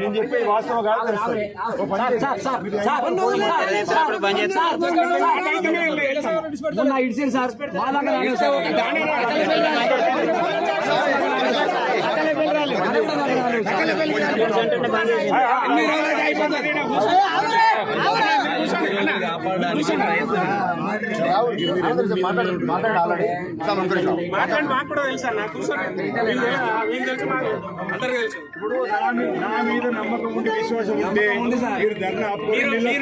నేను చెప్పేది వాస్తవం కాదు తెలుస్తుంది. ఓ పని చేయండి. మాట్లాడండి, మాట్లాడండి already. సార్, ఒక్క నిమిషం. మాట్లాడి. మాకు కూడా తెలుసు అన్న కూర్చోండి మీకు తెలుసా? మీకు తెలుసు మాకు అందరికి తెలుసు. ఇప్పుడు నా మీ- నా మీద నమ్మకం ఉండి విశ్వాసం ఉంటే మీరు.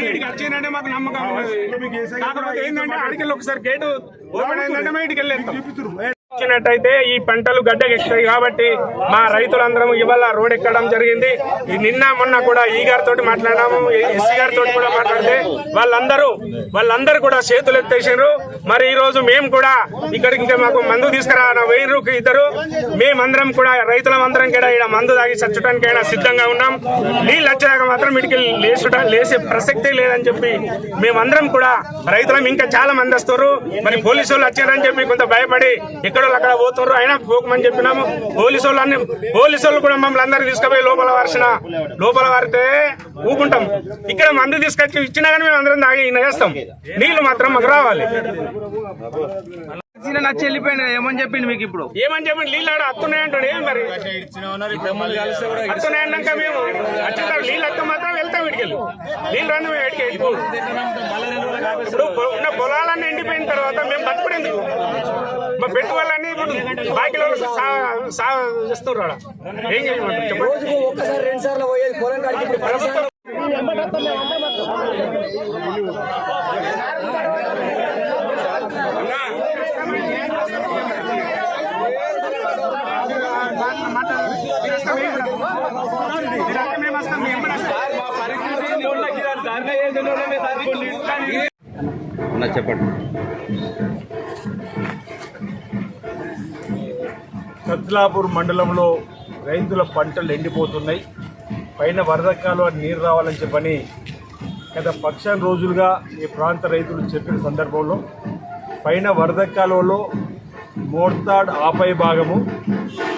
ఇక్కడికి వచ్చేయంటే మాకు నమ్మకం కాకపోతే ఏంటంటే అడికెళ్ళి ఒకసారి గేటు ఓపెన్ అయిందంటే మేము ఇటుకెళ్ళి వచ్చినట్టయితే ఈ పంటలు గడ్డకెక్కుతాయి కాబట్టి మా రైతులందరం ఇవాళ రోడ్ ఎక్కడం జరిగింది. నిన్న మొన్న కూడా ఈ గారితో మాట్లాడాము ఎస్సీ గారితో కూడా మాట్లాడితే వాళ్ళందరూ వాళ్ళందరూ కూడా చేతులు ఎత్తేసారు మరి ఈ రోజు మేము కూడా ఇక్కడికి ఇంకా మాకు మందు తీసుకురా వెయ్యి ఇద్దరు. మేమందరం కూడా రైతులమందరం కూడా ఇక్కడ మందు తాగి చచ్చడానికైనా సిద్ధంగా ఉన్నాం. నీళ్ళు వచ్చాక మాత్రం ఇటుకి లేచుట లేసే ప్రసక్తే లేదని చెప్పి మేమందరం కూడా రైతులం ఇంకా చాలా మంది వస్తారు మరి పోలీసు వాళ్ళు వచ్చారని చెప్పి కొంత భయపడి ఎక్కడో అక్కడ పోతున్నారు అయినా పోకమని చెప్పినాము. పోలీసు వాళ్ళు అన్ని పోలీసు వాళ్ళు కూడా మమ్మల్ని అందరూ తీసుకుపోయి లోపల వారిసిన లోపల వారితే ఊకుంటాం. ఇక్కడ మందు తీసుకొచ్చి ఇచ్చినా కానీ మేము అందరం తాగి వేస్తాం నీళ్ళు మాత్రం మాకు రావాలి. నచ్చి వెళ్ళిపోయింది ఏమని చెప్పింది మీకు ఇప్పుడు? ఏమని చెప్పండి? నీళ్ళు ఆడ అత్తున్నాయి అంటాడు ఏం మరి? అత్తున్నాయి అన్నాక మేము వచ్చిన నీళ్ళు అత్త మాత్రం వెళ్తాం ఇటుకెళ్ళి నీళ్ళు రాని మేము ఎటుకి వెళ్ళిపోం ఇప్పుడు ఉన్న పొలాలన్నీ ఎండిపోయిన తర్వాత మేము బతుకుడేందుకు పెట్టుబడులన్నీ ఇప్పుడు బాకీలో చేస్తున్నారు? ఏం చేయమంటారు చెప్పండి. ఒక్కసారి రెండు సార్లు పోయేది పొలం కాడికి సత్లాపూర్ మండలంలో రైతుల పంటలు ఎండిపోతున్నాయి. పైన వరద కాలువ నీరు రావాలని చెప్పని గత పక్షాన్ని రోజులుగా ఈ ప్రాంత రైతులు చెప్పిన సందర్భంలో పైన వరద కాలువలో మోర్తాడ్ ఆపై భాగము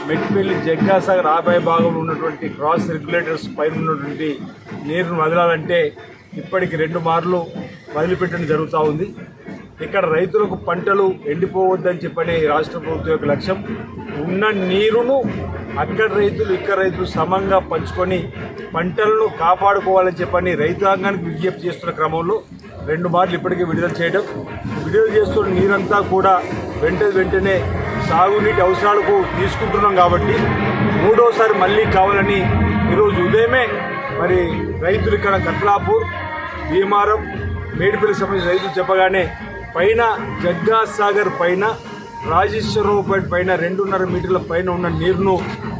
మెట్పల్లి జగ్గాసాగర్ ఆపై భాగంలో ఉన్నటువంటి క్రాస్ రెగ్యులేటర్స్ పైన ఉన్నటువంటి నీరును వదలాలంటే ఇప్పటికి రెండు మార్లు వదిలిపెట్టడం జరుగుతూ ఉంది. ఇక్కడ రైతులకు పంటలు ఎండిపోవద్దని చెప్పని రాష్ట్ర ప్రభుత్వం యొక్క లక్ష్యం ఉన్న నీరును అక్కడ రైతులు ఇక్కడ రైతులు సమంగా పంచుకొని పంటలను కాపాడుకోవాలని చెప్పని రైతాంగానికి విజ్ఞప్తి చేస్తున్న క్రమంలో రెండు మార్లు ఇప్పటికే విడుదల చేయడం. విడుదల చేస్తున్న నీరంతా కూడా వెంట వెంటనే సాగునీటి అవసరాలకు తీసుకుంటున్నాం కాబట్టి మూడోసారి మళ్ళీ కావాలని ఈరోజు ఉదయమే మరి రైతులు ఇక్కడ కట్లాపూర్ భీమారం మేడిపల్లికి సంబంధించిన రైతులు చెప్పగానే పైన జగ్గా సాగర్ పైన రాజేశ్వరరావుపేట పైన రెండున్నర మీటర్ల పైన ఉన్న నీరును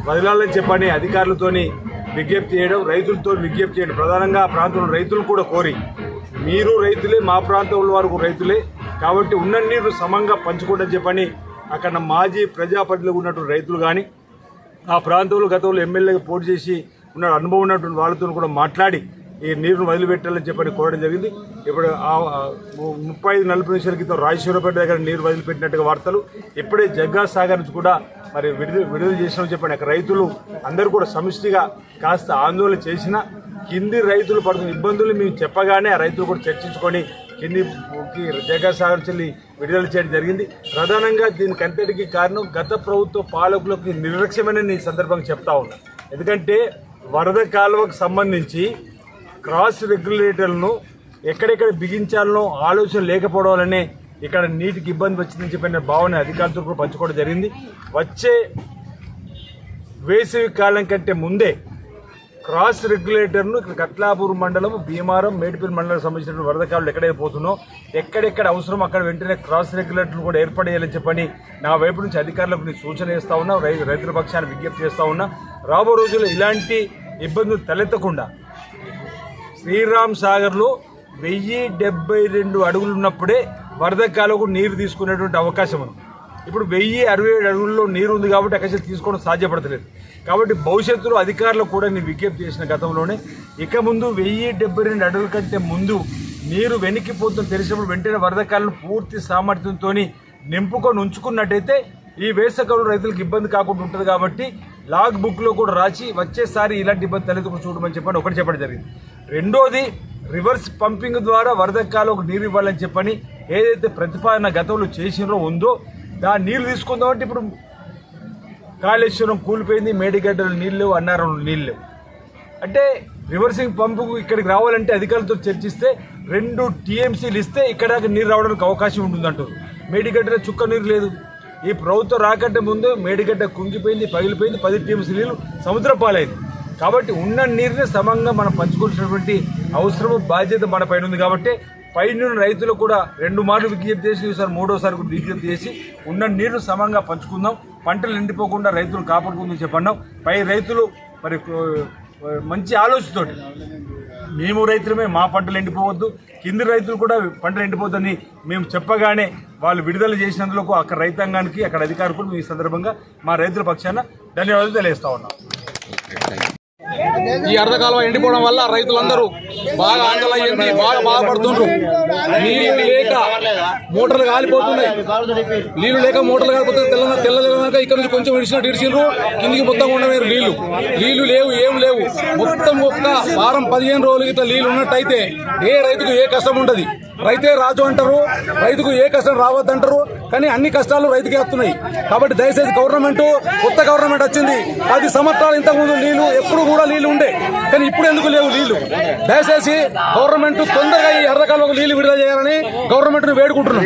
వదలాలని చెప్పని అధికారులతోని విజ్ఞప్తి చేయడం రైతులతో విజ్ఞప్తి చేయడం. ప్రధానంగా ఆ ప్రాంతంలో రైతులు కూడా కోరి మీరు రైతులే మా ప్రాంతంలో వరకు రైతులే. కాబట్టి ఉన్న నీరు సమంగా పంచుకోవడం చెప్పని అక్కడ మాజీ ప్రజాప్రతినిధులు ఉన్నటువంటి రైతులు కానీ ఆ ప్రాంతంలో గతంలో ఎమ్మెల్యేగా పోటీ చేసి ఉన్న అనుభవం ఉన్నటువంటి వాళ్ళతో కూడా మాట్లాడి ఈ నీరును వదిలిపెట్టాలని చెప్పని కోరడం జరిగింది. ఇప్పుడు ఆ ముప్పై ఐదు నలభై నిమిషాల క్రితం రాజేశ్వరపేట దగ్గర నీరు వదిలిపెట్టినట్టుగా వార్తలు ఇప్పుడే జగ్గా సాగర్ నుంచి కూడా మరి విడుదల విడుదల చేసినామని చెప్పండి అక్కడ రైతులు అందరూ కూడా సమిష్టిగా కాస్త ఆందోళన చేసిన కింది రైతులు పడుతున్న ఇబ్బందులు మేము చెప్పగానే ఆ రైతులు కూడా చర్చించుకొని కింది జగ్గా సాగర్ చెల్లి విడుదల చేయడం జరిగింది. ప్రధానంగా దీని అంతటికి కారణం గత ప్రభుత్వ పాలకులకు నిర్లక్ష్యమని నేను ఈ సందర్భంగా చెప్తా ఉన్నా. ఎందుకంటే వరద కాలువకు సంబంధించి క్రాస్ రెగ్యులేటర్లను ఎక్కడెక్కడ బిగించాలనో ఆలోచన లేకపోవడం వల్లనే ఇక్కడ నీటికి ఇబ్బంది వచ్చిందని చెప్పిన భావన అధికారులతో కూడా పంచుకోవడం జరిగింది. వచ్చే వేసవి కాలం కంటే ముందే క్రాస్ రెగ్యులేటర్ను ఇక్కడ కట్లాపూర్ మండలం భీమారం మేడిపల్లి మండలం సంబంధించిన వరద కాలు ఎక్కడైతే పోతున్నో ఎక్కడెక్కడ అవసరం అక్కడ వెంటనే క్రాస్ రెగ్యులేటర్లు కూడా ఏర్పడేయాలని చెప్పని నా వైపు నుంచి అధికారులకు నేను సూచన చేస్తా ఉన్నా రై- రైతుల పక్షాన్ని విజ్ఞప్తి చేస్తా ఉన్నా. రాబో రోజుల్లో ఇలాంటి ఇబ్బందులు తలెత్తకుండా శ్రీరామ్ సాగర్లో వెయ్యి డెబ్బై రెండు అడుగులు ఉన్నప్పుడే వరద కాలకు నీరు తీసుకునేటువంటి అవకాశం ఉంది. ఇప్పుడు వెయ్యి అరవై ఏడు అడుగుల్లో నీరు ఉంది కాబట్టి అక్కడ తీసుకోవడం సాధ్యపడతలేదు. కాబట్టి భవిష్యత్తులో అధికారులు కూడా నేను విజ్ఞప్తి చేసిన గతంలోనే ఇక ముందు వెయ్యి డెబ్బై రెండు అడుగుల కంటే ముందు నీరు వెనక్కిపోతున్న తెలిసినప్పుడు వెంటనే వరద కాలను పూర్తి సామర్థ్యంతో నింపుకొని ఉంచుకున్నట్టయితే ఈ వేసవికాలంలో రైతులకు ఇబ్బంది కాకుండా ఉంటుంది కాబట్టి లాగ్ బుక్లో కూడా రాసి వచ్చేసారి ఇలాంటి ఇబ్బంది తలెత్తుకు చూడమని చెప్పని ఒకటి చెప్పడం జరిగింది. రెండోది రివర్స్ పంపింగ్ ద్వారా వరదకాలకు నీరు ఇవ్వాలని చెప్పని ఏదైతే ప్రతిపాదన గతంలో చేసినో ఉందో దాని నీరు తీసుకుందామంటే ఇప్పుడు కాళేశ్వరం కూలిపోయింది మేడిగడ్డలు నీళ్ళు అన్నారం అన్నారంలో నీళ్ళు అంటే రివర్సింగ్ పంపుకు ఇక్కడికి రావాలంటే అధికారులతో చర్చిస్తే రెండు టీఎంసీలు ఇస్తే ఇక్కడ నీరు రావడానికి అవకాశం ఉంటుందంటారు. మేడిగడ్డలో చుక్క నీరు లేదు. ఈ ప్రభుత్వం రాకంటే ముందు మేడిగడ్డ కుంగిపోయింది పగిలిపోయింది పది టీఎంసీ నీళ్ళు సముద్ర పాలైంది కాబట్టి ఉన్న నీరుని సమంగా మనం పంచుకోవాల్సినటువంటి అవసరము బాధ్యత మన పైన ఉంది కాబట్టి పైన రైతులు కూడా రెండు మార్లు విజ్ఞప్తి చేసి ఈసారి మూడోసారి కూడా విజ్ఞప్తి చేసి ఉన్న నీరు సమంగా పంచుకుందాం. పంటలు ఎండిపోకుండా రైతులు కాపాడుకుందని చెప్పన్నాం. పై రైతులు మరి మంచి ఆలోచనతోటి మేము రైతులమే మా పంటలు ఎండిపోవద్దు. కింది రైతులు కూడా పంటలు ఎండిపోద్దని మేము చెప్పగానే వాళ్ళు విడుదల చేసినందుకు అక్కడ రైతాంగానికి అక్కడ అధికారులకు ఈ సందర్భంగా మా రైతుల పక్షాన ధన్యవాదాలు తెలియజేస్తా ఉన్నాం. ఈ అర్ధకాలం ఎండిపోవడం వల్ల రైతులందరూ బాగా ఆందోళన అయ్యింది బాగా బాధపడుతుండ్రు. నీళ్ళు లేక మోటార్లు కాలిపోతున్నాయి. నీళ్ళు లేక మోటార్లు కాలిపోతే తెల్ల తెల్లదనక ఇక్కడ నుంచి కొంచెం ఇడిచినట్టు ఇడిచిండ్రు కిందికి మొత్తం ఉండవేరు నీళ్ళు. నీళ్ళు లేవు ఏం లేవు. మొత్తం ఒక్క వారం పదిహేను రోజులు ఇట్లా నీళ్ళు ఉన్నట్టయితే ఏ రైతుకు ఏ కష్టం ఉండదు. రైతే రాజు అంటారు రైతుకు ఏ కష్టం రావద్దంటారు కానీ అన్ని కష్టాలు రైతుకే వస్తున్నాయి. కాబట్టి దయచేసి గవర్నమెంట్ కొత్త గవర్నమెంట్ వచ్చింది. పది సంవత్సరాలు ఇంతకుముందు నీళ్ళు ఎప్పుడు కూడా నీళ్ళు ఉండే. కానీ ఇప్పుడు ఎందుకు లేవు నీళ్ళు? దయచేసి గవర్నమెంట్ తొందరగా ఈ ఎర్రకాలంలో నీళ్ళు విడుదల చేయాలని గవర్నమెంట్ను వేడుకుంటున్నాం.